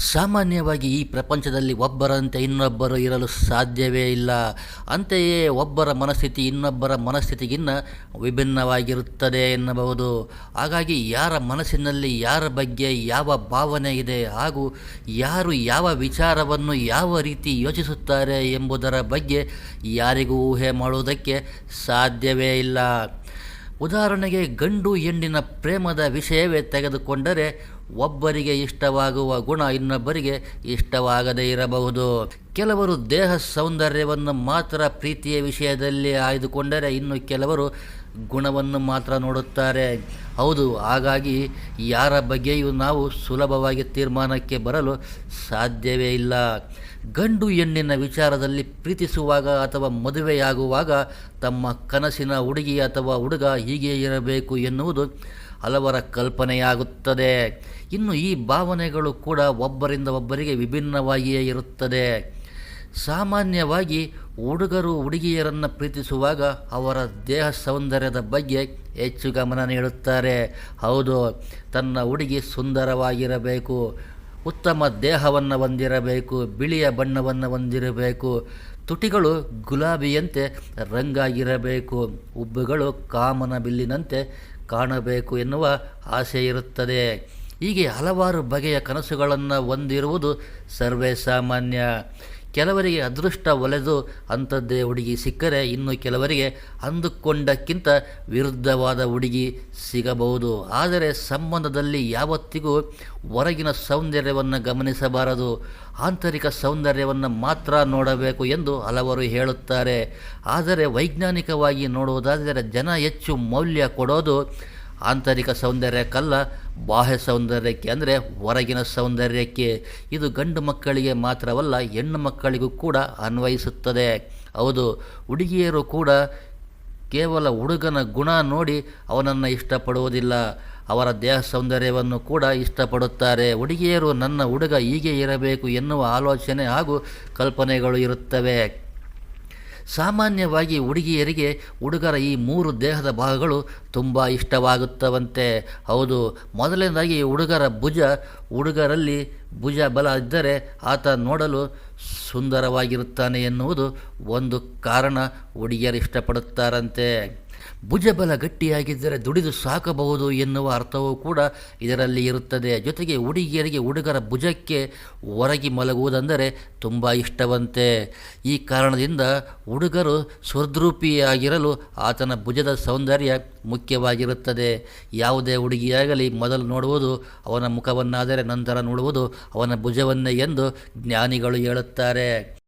ಸಾಮಾನ್ಯವಾಗಿ ಈ ಪ್ರಪಂಚದಲ್ಲಿ ಒಬ್ಬರಂತೆ ಇನ್ನೊಬ್ಬರು ಇರಲು ಸಾಧ್ಯವೇ ಇಲ್ಲ. ಅಂತೆಯೇ ಒಬ್ಬರ ಮನಸ್ಥಿತಿ ಇನ್ನೊಬ್ಬರ ಮನಸ್ಥಿತಿಗಿನ್ನ ವಿಭಿನ್ನವಾಗಿರುತ್ತದೆ ಎನ್ನಬಹುದು. ಹಾಗಾಗಿ ಯಾರ ಮನಸ್ಸಿನಲ್ಲಿ ಯಾರ ಬಗ್ಗೆ ಯಾವ ಭಾವನೆ ಇದೆ ಹಾಗೂ ಯಾರು ಯಾವ ವಿಚಾರವನ್ನು ಯಾವ ರೀತಿ ಯೋಚಿಸುತ್ತಾರೆ ಎಂಬುದರ ಬಗ್ಗೆ ಯಾರಿಗೂ ಊಹೆ ಮಾಡುವುದಕ್ಕೆ ಸಾಧ್ಯವೇ ಇಲ್ಲ. ಉದಾಹರಣೆಗೆ ಗಂಡು ಹೆಣ್ಣಿನ ಪ್ರೇಮದ ವಿಷಯವೇ ತೆಗೆದುಕೊಂಡರೆ ಒಬ್ಬರಿಗೆ ಇಷ್ಟವಾಗುವ ಗುಣ ಇನ್ನೊಬ್ಬರಿಗೆ ಇಷ್ಟವಾಗದೇ ಇರಬಹುದು. ಕೆಲವರು ದೇಹ ಸೌಂದರ್ಯವನ್ನು ಮಾತ್ರ ಪ್ರೀತಿಯ ವಿಷಯದಲ್ಲಿ ಆಯ್ದುಕೊಂಡರೆ ಇನ್ನು ಕೆಲವರು ಗುಣವನ್ನು ಮಾತ್ರ ನೋಡುತ್ತಾರೆ. ಹೌದು, ಹಾಗಾಗಿ ಯಾರ ಬಗ್ಗೆಯೂ ನಾವು ಸುಲಭವಾಗಿ ತೀರ್ಮಾನಕ್ಕೆ ಬರಲು ಸಾಧ್ಯವೇ ಇಲ್ಲ. ಗಂಡು ಹೆಣ್ಣಿನ ವಿಚಾರದಲ್ಲಿ ಪ್ರೀತಿಸುವಾಗ ಅಥವಾ ಮದುವೆಯಾಗುವಾಗ ತಮ್ಮ ಕನಸಿನ ಹುಡುಗಿ ಅಥವಾ ಹುಡುಗ ಹೀಗೆ ಇರಬೇಕು ಎನ್ನುವುದು ಹಲವರ ಕಲ್ಪನೆಯಾಗುತ್ತದೆ. ಇನ್ನು ಈ ಭಾವನೆಗಳು ಕೂಡ ಒಬ್ಬರಿಂದ ಒಬ್ಬರಿಗೆ ವಿಭಿನ್ನವಾಗಿಯೇ ಇರುತ್ತದೆ. ಸಾಮಾನ್ಯವಾಗಿ ಹುಡುಗರು ಹುಡುಗಿಯರನ್ನು ಪ್ರೀತಿಸುವಾಗ ಅವರ ದೇಹ ಸೌಂದರ್ಯದ ಬಗ್ಗೆ ಹೆಚ್ಚು ಗಮನ ನೀಡುತ್ತಾರೆ. ಹೌದು, ತನ್ನ ಹುಡುಗಿ ಸುಂದರವಾಗಿರಬೇಕು, ಉತ್ತಮ ದೇಹವನ್ನು ಹೊಂದಿರಬೇಕು, ಬಿಳಿಯ ಬಣ್ಣವನ್ನು ಹೊಂದಿರಬೇಕು, ತುಟಿಗಳು ಗುಲಾಬಿಯಂತೆ ರಂಗಾಗಿರಬೇಕು, ಉಬ್ಬುಗಳು ಕಾಮನ ಬಿಲ್ಲಿನಂತೆ ಕಾಣಬೇಕು ಎನ್ನುವ ಆಸೆ ಇರುತ್ತದೆ. ಹೀಗೆ ಹಲವಾರು ಬಗೆಯ ಕನಸುಗಳನ್ನು ಹೊಂದಿರುವುದು ಸರ್ವೇ ಸಾಮಾನ್ಯ ಕೆಲವರಿಗೆ ಅದೃಷ್ಟ ಒಲೆದು ಅಂಥದ್ದೇ ಹುಡುಗಿ ಸಿಕ್ಕರೆ ಇನ್ನು ಕೆಲವರಿಗೆ ಅಂದುಕೊಂಡಕ್ಕಿಂತ ವಿರುದ್ಧವಾದ ಹುಡುಗಿ ಸಿಗಬಹುದು. ಆದರೆ ಸಂಬಂಧದಲ್ಲಿ ಯಾವತ್ತಿಗೂ ಹೊರಗಿನ ಸೌಂದರ್ಯವನ್ನು ಗಮನಿಸಬಾರದು. ಆಂತರಿಕ ಸೌಂದರ್ಯವನ್ನು ಮಾತ್ರ ನೋಡಬೇಕು ಎಂದು ಹಲವರು ಹೇಳುತ್ತಾರೆ. ಆದರೆ ವೈಜ್ಞಾನಿಕವಾಗಿ ನೋಡುವುದಾದರೆ ಜನ ಹೆಚ್ಚು ಮೌಲ್ಯ ಕೊಡೋದು ಆಂತರಿಕ ಸೌಂದರ್ಯಕ್ಕಲ್ಲ ಬಾಹ್ಯ ಸೌಂದರ್ಯಕ್ಕೆ ಅಂದರೆ ಹೊರಗಿನ ಸೌಂದರ್ಯಕ್ಕೆ. ಇದು ಗಂಡು ಮಕ್ಕಳಿಗೆ ಮಾತ್ರವಲ್ಲ, ಹೆಣ್ಣು ಮಕ್ಕಳಿಗೂ ಕೂಡ ಅನ್ವಯಿಸುತ್ತದೆ. ಹೌದು, ಹುಡುಗಿಯರು ಕೂಡ ಕೇವಲ ಹುಡುಗನ ಗುಣ ನೋಡಿ ಅವನನ್ನು ಇಷ್ಟಪಡುವುದಿಲ್ಲ. ಅವರ ದೇಹ ಸೌಂದರ್ಯವನ್ನು ಕೂಡ ಇಷ್ಟಪಡುತ್ತಾರೆ. ಹುಡುಗಿಯರು, ನನ್ನ ಹುಡುಗ ಹೀಗೆ ಇರಬೇಕು ಎನ್ನುವ ಆಲೋಚನೆ ಹಾಗೂ ಕಲ್ಪನೆಗಳು ಇರುತ್ತವೆ. ಸಾಮಾನ್ಯವಾಗಿ ಹುಡುಗಿಯರಿಗೆ ಹುಡುಗರ ಈ ಮೂರು ದೇಹದ ಭಾಗಗಳು ತುಂಬ ಇಷ್ಟವಾಗುತ್ತವಂತೆ. ಹೌದು, ಮೊದಲನೇದಾಗಿ ಹುಡುಗರ ಭುಜ, ಹುಡುಗರಲ್ಲಿ ಭುಜ ಬಲ ಇದ್ದರೆ ಆತ ನೋಡಲು ಸುಂದರವಾಗಿರುತ್ತಾನೆ ಎನ್ನುವುದು ಒಂದು ಕಾರಣ ಹುಡುಗಿಯರು ಇಷ್ಟಪಡುತ್ತಾರಂತೆ. ಭುಜಬಲ ಗಟ್ಟಿಯಾಗಿದ್ದರೆ ದುಡಿದು ಸಾಕಬಹುದು ಎನ್ನುವ ಅರ್ಥವೂ ಕೂಡ ಇದರಲ್ಲಿ ಇರುತ್ತದೆ. ಜೊತೆಗೆ ಹುಡುಗಿಯರಿಗೆ ಹುಡುಗರ ಭುಜಕ್ಕೆ ಒರಗಿ ಮಲಗುವುದೆಂದರೆ ತುಂಬ ಇಷ್ಟವಂತೆ. ಈ ಕಾರಣದಿಂದ ಹುಡುಗರು ಸ್ವದ್ರೂಪಿಯಾಗಿರಲು ಆತನ ಭುಜದ ಸೌಂದರ್ಯ ಮುಖ್ಯವಾಗಿರುತ್ತದೆ. ಯಾವುದೇ ಹುಡುಗಿಯಾಗಲಿ ಮೊದಲು ನೋಡುವುದು ಅವನ ಮುಖವನ್ನಾದರೆ ನಂತರ ನೋಡುವುದು ಅವನ ಭುಜವನ್ನೇ ಎಂದು ಜ್ಞಾನಿಗಳು ಹೇಳುತ್ತಾರೆ.